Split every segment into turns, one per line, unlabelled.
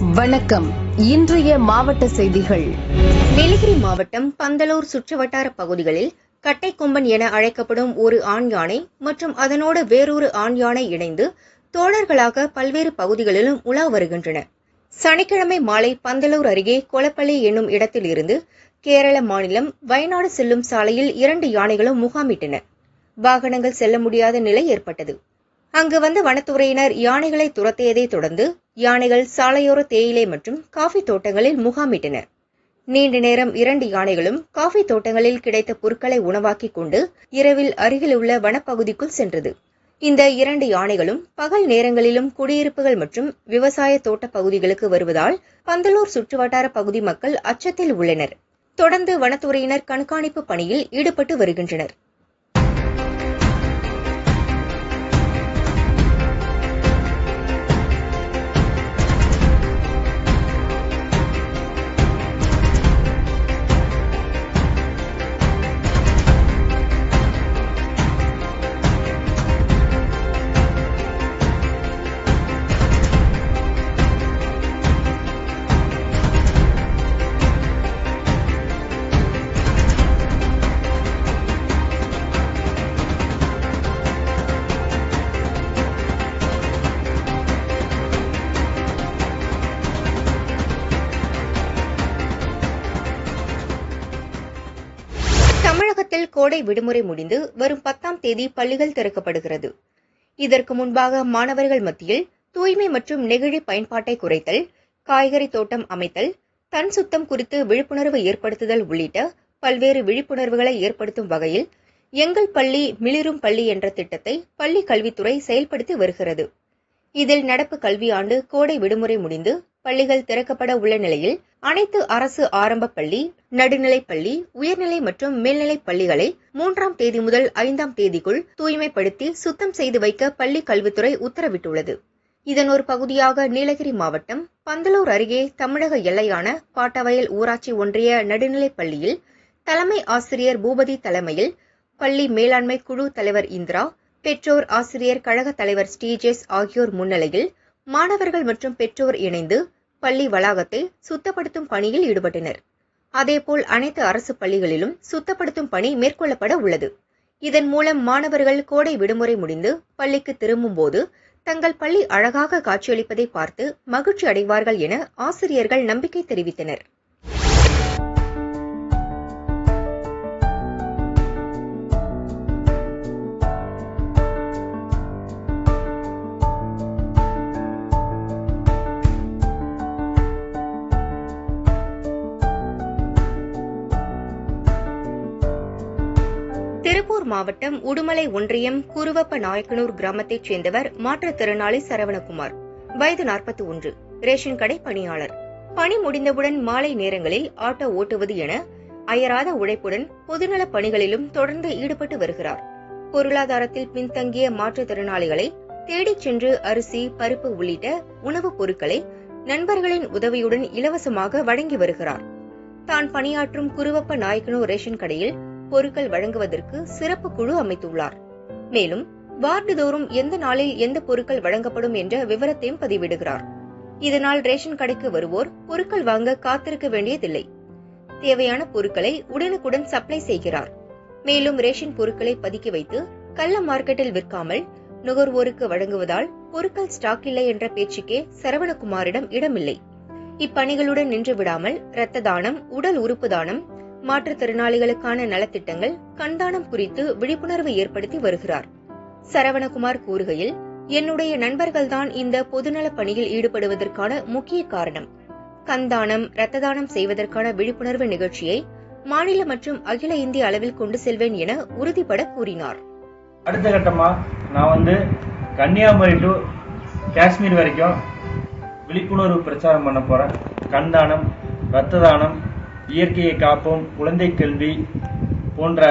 வணக்கம். இன்றைய மாவட்ட செய்திகள்.
நீலகிரி மாவட்டம் பந்தலூர் சுற்றுவட்டார பகுதிகளில் கட்டைக்கொம்பன் என அழைக்கப்படும் ஒரு ஆண் யானை மற்றும் அதனோடு வேறொரு ஆண் யானை இணைந்து தோழர்களாக பல்வேறு பகுதிகளிலும் உலா வருகின்றன. சனிக்கிழமை மாலை பந்தலூர் அருகே கொலப்பள்ளி என்னும் இடத்தில் இருந்து கேரள மாநிலம் வயநாடு செல்லும் சாலையில் இரண்டு யானைகளும் முகாமிட்டன. வாகனங்கள் செல்ல முடியாத நிலை ஏற்பட்டது. அங்கு வந்த வனத்துறையினர் யானைகளை துரத்தியதை தொடர்ந்து யானைகள் சாலையோர தேயிலை மற்றும் காஃபி தோட்டங்களில் முகாமிட்டன நீண்ட நேரம் இரண்டு யானைகளும் காஃபி தோட்டங்களில் கிடைத்த பொருட்களை உணவாக்கிக் கொண்டு இரவில் அருகிலுள்ள வனப்பகுதிக்குள் சென்றது. இந்த இரண்டு யானைகளும் பகல் நேரங்களிலும் குடியிருப்புகள் மற்றும் விவசாய தோட்ட பகுதிகளுக்கு வருவதால் பந்தலூர் சுற்றுவட்டார பகுதி மக்கள் அச்சத்தில் உள்ளனர். தொடர்ந்து வனத்துறையினர் கண்காணிப்பு பணியில் ஈடுபட்டு வருகின்றனர். தமிழகத்தில் கோடை விடுமுறை முடிந்து வரும் பத்தாம் தேதி பள்ளிகள் திறக்கப்படுகிறது. இதற்கு முன்பாக மாணவர்கள் மத்தியில் தூய்மை மற்றும் நெகிழி பயன்பாட்டை குறைத்தல் காய்கறி தோட்டம் அமைத்தல் தன் சுத்தம் குறித்து விழிப்புணர்வு ஏற்படுத்துதல் உள்ளிட்ட பல்வேறு விழிப்புணர்வுகளை ஏற்படுத்தும் வகையில் எங்கள் பள்ளி மிளிரும் பள்ளி என்ற திட்டத்தை பள்ளி கல்வித்துறை செயல்படுத்தி வருகிறது. இதில் நடப்பு கல்வியாண்டு கோடை விடுமுறை முடிந்து பள்ளிகள் திறக்கப்பட உள்ள நிலையில் அனைத்து அரசு ஆரம்ப பள்ளி நடுநிலைப் பள்ளி உயர்நிலை மற்றும் மேல்நிலைப் பள்ளிகளை மூன்றாம் தேதி முதல் ஐந்தாம் தேதிக்குள் தூய்மைப்படுத்தி சுத்தம் செய்து வைக்க பள்ளி கல்வித்துறை உத்தரவிட்டுள்ளது. இதன் ஒரு பகுதியாக நீலகிரி மாவட்டம் பந்தலூர் அருகே தமிழக எல்லையான பாட்டவயல் ஊராட்சி ஒன்றிய நடுநிலைப் பள்ளியில் தலைமை ஆசிரியர் பூபதி தலைமையில் பள்ளி மேலாண்மை குழு தலைவர் இந்திரா பெற்றோர் ஆசிரியர் கழக தலைவர் ஸ்ரீஜேஸ் ஆகியோர் முன்னிலையில் மாணவர்கள் மற்றும் பெற்றோர் இணைந்து பள்ளி வளாகத்தை சுத்தப்படுத்தும் பணியில் ஈடுபட்டனர். அதேபோல் அனைத்து அரசு பள்ளிகளிலும் சுத்தப்படுத்தும் பணி மேற்கொள்ளப்பட உள்ளது. இதன் மூலம் மாணவர்கள் கோடை விடுமுறை முடிந்து பள்ளிக்கு திரும்பும்போது தங்கள் பள்ளி அழகாக காட்சியளிப்பதை பார்த்து மகிழ்ச்சி அடைவார்கள் என ஆசிரியர்கள் நம்பிக்கை தெரிவித்தனர். திருப்பூர் மாவட்டம் உடுமலை ஒன்றியம் குருவப்ப நாயக்கனூர் கிராமத்தைச் சேர்ந்தவர் மாற்றுத்திறனாளி சரவணகுமார். வயது நாற்பத்தி ஒன்று ரேஷன் கடை பணியாளர். பணி முடிந்தவுடன் மாலை நேரங்களில் ஆட்டோ ஓட்டுவது என அயராத உழைப்புடன் பொதுநலப் பணிகளிலும் தொடர்ந்து ஈடுபட்டு வருகிறார். பொருளாதாரத்தில் பின்தங்கிய மாற்றுத்திறனாளிகளை தேடிச் சென்று அரிசி பருப்பு உள்ளிட்ட உணவுப் பொருட்களை நண்பர்களின் உதவியுடன் இலவசமாக வழங்கி வருகிறார். தான் பணியாற்றும் குருவப்ப நாயக்கனூர் ரேஷன் கடையில் பொருட்கள் வழங்குவதற்கு சிறப்பு குழு அமைத்துள்ளார். மேலும் வார்டுதோறும் எந்த நாளில் எந்த பொருட்கள் வழங்கப்படும் என்ற விவரத்தையும் பதிவிடுகிறார். இதனால் ரேஷன் கடைக்கு வருவோர் பொருட்கள் வாங்க காத்திருக்க வேண்டியதில்லை. தேவையான பொருட்களை உடனுக்குடன் சப்ளை செய்கிறார். மேலும் ரேஷன் பொருட்களை பதுக்கி வைத்து கள்ள மார்க்கெட்டில் விற்காமல் நுகர்வோருக்கு வழங்குவதால் பொருட்கள் ஸ்டாக் இல்லை என்ற பேச்சுக்கே சரவணகுமாரிடம் இடமில்லை. இப்பணிகளுடன் நின்று விடாமல் இரத்த தானம் உடல் உறுப்பு தானம் மாற்றுத்திறனாளிகளுக்கான நலத்திட்டங்கள் கண்தானம் குறித்து விழிப்புணர்வு ஏற்படுத்தி வருகிறார். சரவணகுமார் கூறுகையில் என்னுடைய நண்பர்கள்தான் இந்த பொதுநலப் பணியில் ஈடுபடுவதற்கான முக்கிய காரணம். கண்தானம் இரத்த தானம் செய்வதற்கான விழிப்புணர்வு நிகழ்ச்சியை மாநில மற்றும் அகில இந்திய அளவில் கொண்டு செல்வேன் என உறுதிபட கூறினார்.
அடுத்த கட்டமா நான் வந்து கன்னியாகுமரி டு காஷ்மீர் வரைக்கும் விழிப்புணர்வு பிரச்சாரம் பண்ண போறேன். கண்தானம் இரத்த தானம் இயற்கையை காப்போம் குழந்தை கல்வி போன்ற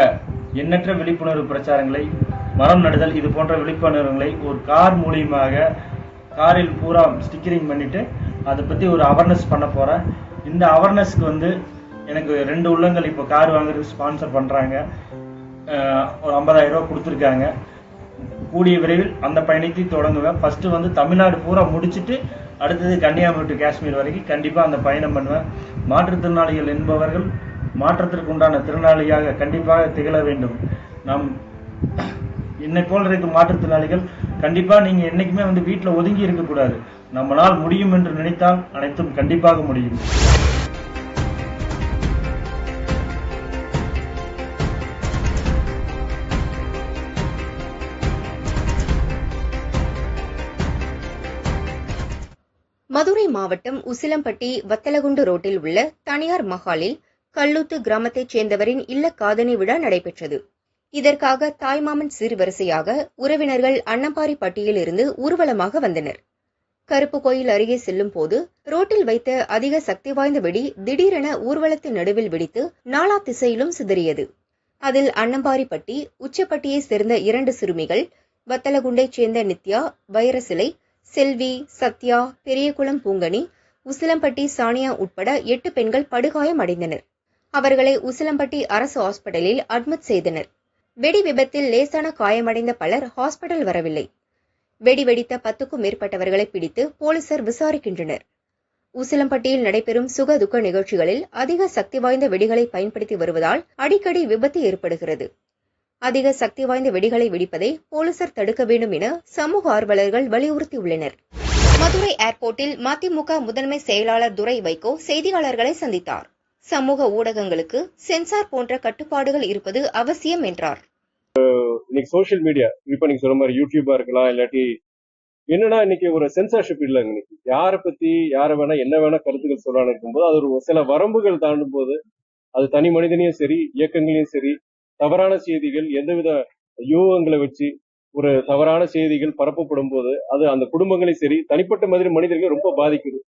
எண்ணற்ற விழிப்புணர்வு பிரச்சாரங்களை மரம் நடுதல் இது போன்ற விழிப்புணர்வுகளை ஒரு கார் மூலியமாக காரில் பூரா ஸ்டிக்கரிங் பண்ணிட்டு அதை பற்றி ஒரு அவேர்னஸ் பண்ண போறேன். இந்த அவேர்னஸ்க்கு வந்து எனக்கு ரெண்டு உள்ளங்கள் இப்போ கார் வாங்குறதுக்கு ஸ்பான்சர் பண்ணுறாங்க ஒரு ஐம்பதாயிரம் ரூபா கொடுத்துருக்காங்க. கூடிய விரைவில் அந்த பயணத்தை தொடங்குவேன். ஃபஸ்ட்டு வந்து தமிழ்நாடு பூரா முடிச்சிட்டு அடுத்தது கன்னியாகுமரி டு காஷ்மீர் வரைக்கும் கண்டிப்பாக அந்த பயணம் பண்ணுவேன். மாற்றுத்திறனாளிகள் என்பவர்கள் மாற்றத்திற்கு உண்டான திறனாளியாக கண்டிப்பாக திகழ வேண்டும். நாம் என்னை போல் இருக்கும் மாற்றுத்திறனாளிகள் கண்டிப்பாக நீங்கள் என்றைக்குமே வந்து வீட்டில் ஒதுங்கி இருக்கக்கூடாது. நம்மளால் முடியும் என்று நினைத்தால் அனைத்தும் கண்டிப்பாக முடியும்.
மதுரை மாவட்டம் உசிலம்பட்டி வத்தலகுண்டு ரோட்டில் உள்ள தனியார் மஹாலில் கல்லூத்து கிராமத்தைச் சேர்ந்தவரின் இல்ல காதணி விழா நடைபெற்றது. இதற்காக தாய்மாமன் சிறுவரிசையாக உறவினர்கள் அன்னம்பாரி பட்டியில் இருந்து ஊர்வலமாக வந்தனர். கருப்பு கோயில் அருகே செல்லும் போது ரோட்டில் வைத்த அதிக சக்தி வாய்ந்த வெடி திடீரென ஊர்வலத்தின் நடுவில் வெடித்து நாலா திசையிலும் சிதறியது. அதில் அன்னம்பாரிப்பட்டி உச்சப்பட்டியைச் சேர்ந்த இரண்டு சிறுமிகள் வத்தலகுண்டைச் சேர்ந்த நித்யா வைரசிலை செல்வி சத்யா பெரியகுளம் பூங்கனி உசிலம்பட்டி சானியா உட்பட எட்டு பெண்கள் படுகாயம் அடைந்தனர். அவர்களை உசிலம்பட்டி அரசு ஹாஸ்பிட்டலில் அட்மிட் செய்தனர். வெடி விபத்தில் லேசான காயமடைந்த பலர் ஹாஸ்பிட்டல் வரவில்லை. வெடி வெடித்த பத்துக்கும் மேற்பட்டவர்களை பிடித்து போலீசார் விசாரிக்கின்றனர். உசிலம்பட்டியில் நடைபெறும் சுக துக்க நிகழ்ச்சிகளில் அதிக சக்தி வாய்ந்த வெடிகளை பயன்படுத்தி வருவதால் அடிக்கடி விபத்து ஏற்படுகிறது. அதிக சக்தி வாய்ந்த வெடிகளை வெடிப்பதை போலீசார் தடுக்க வேண்டும் என சமூக ஆர்வலர்கள் வலியுறுத்தியுள்ளனர். மதுரை ஏர்போர்ட்டில் மதிமுக முதன்மை செயலாளர் துரை வைகோ செய்தியாளர்களை சந்தித்தார். சமூக ஊடகங்களுக்கு சென்சார் போன்ற கட்டுப்பாடுகள் இருப்பது அவசியம் என்றார்.
இன்னைக்கு சோசியல் மீடியா இப்ப நீங்க சொல்ற மாதிரி யூடியூபா இருக்கலாம் இல்லாட்டி என்னன்னா இன்னைக்கு ஒரு சென்சார்ஷிப் இல்ல இன்னைக்கு? யாரை பத்தி யாரை வேணா என்ன வேணா கருத்துக்கள் சொல்லலாம் இருக்கும்போது அது ஒரு சில வரம்புகள் தாண்டும் போது அது தனி மனிதனையும் சரி இயக்கங்களையும் சரி தவறான செய்திகள் எந்தவித யூகங்களை வச்சு ஒரு தவறான செய்திகள் பரப்பப்படும் போது அது அந்த குடும்பங்களையும் சரி தனிப்பட்ட மாதிரி மனிதர்கள் ரொம்ப பாதிக்குது.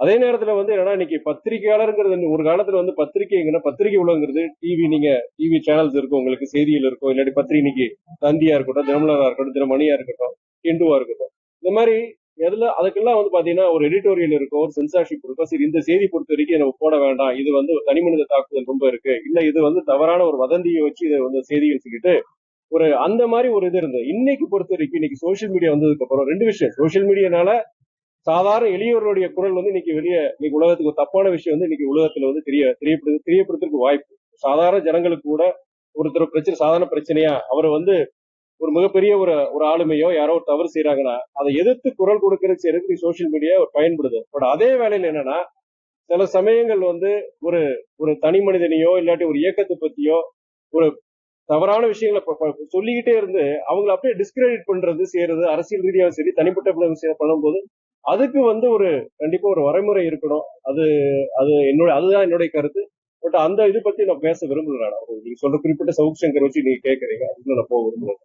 அதே நேரத்துல வந்து என்னன்னா இன்னைக்கு பத்திரிகையாளருங்கிறது ஒரு காலத்துல வந்து பத்திரிகைங்கன்னா பத்திரிகை உலகங்கிறது டிவி நீங்க டிவி சேனல்ஸ் இருக்கும் உங்களுக்கு செய்தியில் இருக்கும். இல்லாட்டி பத்திரிகை இன்னைக்கு தந்தியா இருக்கட்டும் தினமலரா இருக்கட்டும் தினமணியா இருக்கட்டும் இந்துவா இருக்கட்டும். இந்த மாதிரி எதுல அதுக்கெல்லாம் வந்து பாத்தீங்கன்னா ஒரு எடிட்டோரியல் இருக்கும் ஒரு சென்சார்ஷிப் இருக்கும் சரி இந்த செய்தி பொறுத்த வரைக்கும் நம்ம போட வேண்டாம். இது வந்து தனி மனித தாக்குதல் ரொம்ப இருக்கு. இல்ல இது வந்து தவறான ஒரு வதந்தியை வச்சு இதை வந்து செய்திகள் சொல்லிட்டு ஒரு அந்த மாதிரி ஒரு இது இருந்தது. இன்னைக்கு பொறுத்த வரைக்கும் இன்னைக்கு சோசியல் மீடியா வந்ததுக்கு அப்புறம் ரெண்டு விஷயம். சோசியல் மீடியானால சாதாரண எளியவர்களுடைய குரல் வந்து இன்னைக்கு வெளியே இன்னைக்கு உலகத்துக்கு ஒரு தப்பான விஷயம் வந்து இன்னைக்கு உலகத்துல வந்து தெரிய தெரியப்படுது தெரியப்படுத்துறதுக்கு வாய்ப்பு. சாதாரண ஜனங்களுக்கு கூட ஒருத்தர் பிரச்சனை சாதாரண பிரச்சனையா அவரை வந்து ஒரு மிகப்பெரிய ஒரு ஒரு ஆளுமையோ யாரோ ஒரு தவறு செய்யறாங்கன்னா அதை எதிர்த்து குரல் கொடுக்கறது செய்யறதுக்கு சோஷியல் மீடியா பயன்படுது. பட் அதே வேலையில என்னன்னா சில சமயங்கள் வந்து ஒரு ஒரு தனி மனிதனையோ இல்லாட்டி ஒரு இயக்கத்தை பத்தியோ ஒரு தவறான விஷயங்களை சொல்லிக்கிட்டே இருந்து அவங்கள அப்படியே டிஸ்கிரெடிட் பண்றது செய்யறது அரசியல் ரீதியாக சரி தனிப்பட்ட பண்ணும்போது அதுக்கு வந்து ஒரு கண்டிப்பா ஒரு வரைமுறை இருக்கணும். அது அது என்னோட அதுதான் என்னுடைய கருத்து. பட் அந்த இது பத்தி நான் பேச விரும்புகிறேன். நான் நீங்க சொல்ற குறிப்பிட்ட சவுக் சங்கர் வச்சு நீங்க கேட்கறீங்க. அதுக்கு நான் போக விரும்பல